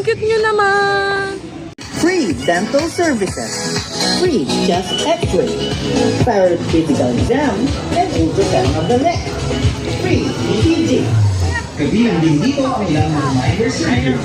Ang cute nyo naman! Free dental services. Free chest x-ray. Thyroid physical exam and ultrasound of the neck. Free ECG. Kabilang din dito ang ilang mga minor surgery.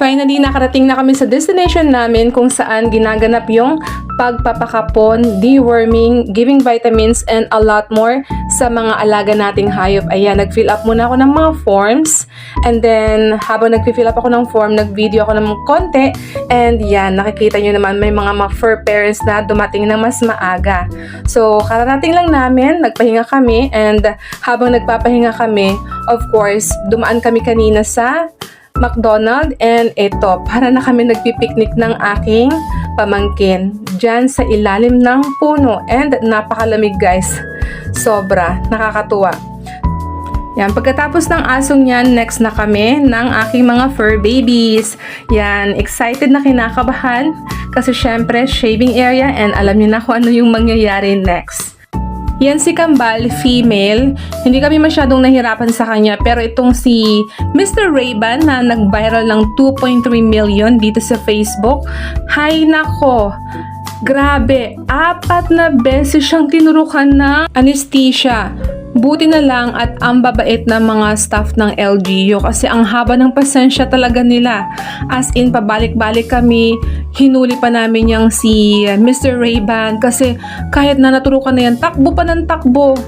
Finally, nakarating na kami sa destination namin kung saan ginaganap yung pagpapakapon, deworming, giving vitamins, and a lot more sa mga alaga nating hayop. Ayan, nag-fill up muna ako ng mga forms. And then, habang nag-fill up ako ng form, nag-video ako ng konti. And yan, nakikita nyo naman may mga, mga fur parents na dumating ng mas maaga. So, kararating lang namin, nagpahinga kami. And habang nagpapahinga kami, of course, dumaan kami kanina sa McDonald and ito, para na kami nagpipiknik ng aking pamangkin dyan sa ilalim ng puno and napakalamig guys. Sobra, nakakatuwa. Yan, pagkatapos ng asong yan, next na kami ng aking mga fur babies. Yan, excited na kinakabahan kasi syempre shaving area and alam niyo na kung ano yung mangyayari next. Yan si Kambal, female. Hindi kami masyadong nahirapan sa kanya. Pero itong si Mr. Ray-Ban na nag-viral ng 2.3 million dito sa Facebook. Hay nako! Grabe! Apat na beses siyang tinurukan ng anesthesia. Buti na lang at ang babait na mga staff ng LGU kasi ang haba ng pasensya talaga nila. As in, pabalik-balik kami, hinuli pa namin yung si Mr. Ray-Ban kasi kahit na naturukan na yan, takbo pa ng takbo.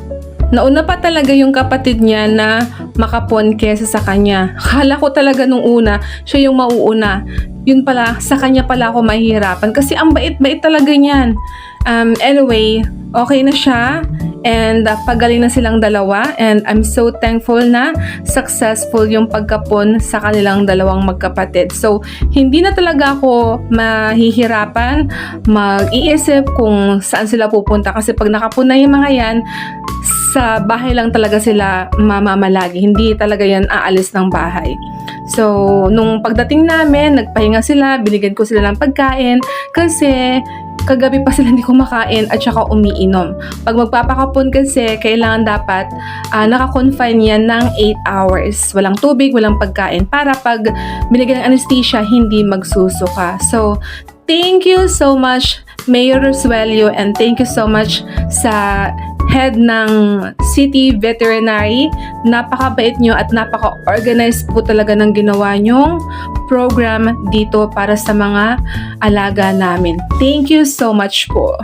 Nauna pa talaga yung kapatid niya na makapon kesa sa kanya. Kala ko talaga nung una, siya yung mauuna. Yun pala, sa kanya pala ako mahihirapan kasi ang bait-bait talaga niyan. Um, anyway, okay na siya and uh, pagaling na silang dalawa and I'm so thankful na successful yung pagkapon sa kanilang dalawang magkapatid. So, hindi na talaga ako mahihirapan mag-iisip kung saan sila pupunta kasi pag nakapon na yung mga yan, sa bahay lang talaga sila mamamalagi. Hindi talaga yan aalis ng bahay. So, nung pagdating namin, nagpahinga sila, binigyan ko sila ng pagkain kasi kagabi pa sila hindi kumakain at saka umiinom. Pag magpapakapon kasi, kailangan dapat uh, naka-confine yan ng 8 hours. Walang tubig, walang pagkain para pag binigyan ng anesthesia, hindi magsusuka. So, thank you so much Mayor Rosuelio and thank you so much sa head ng City Veterinary. Napakabait nyo at napaka-organized po talaga ng ginawa nyong program dito para sa mga alaga namin. Thank you so much po.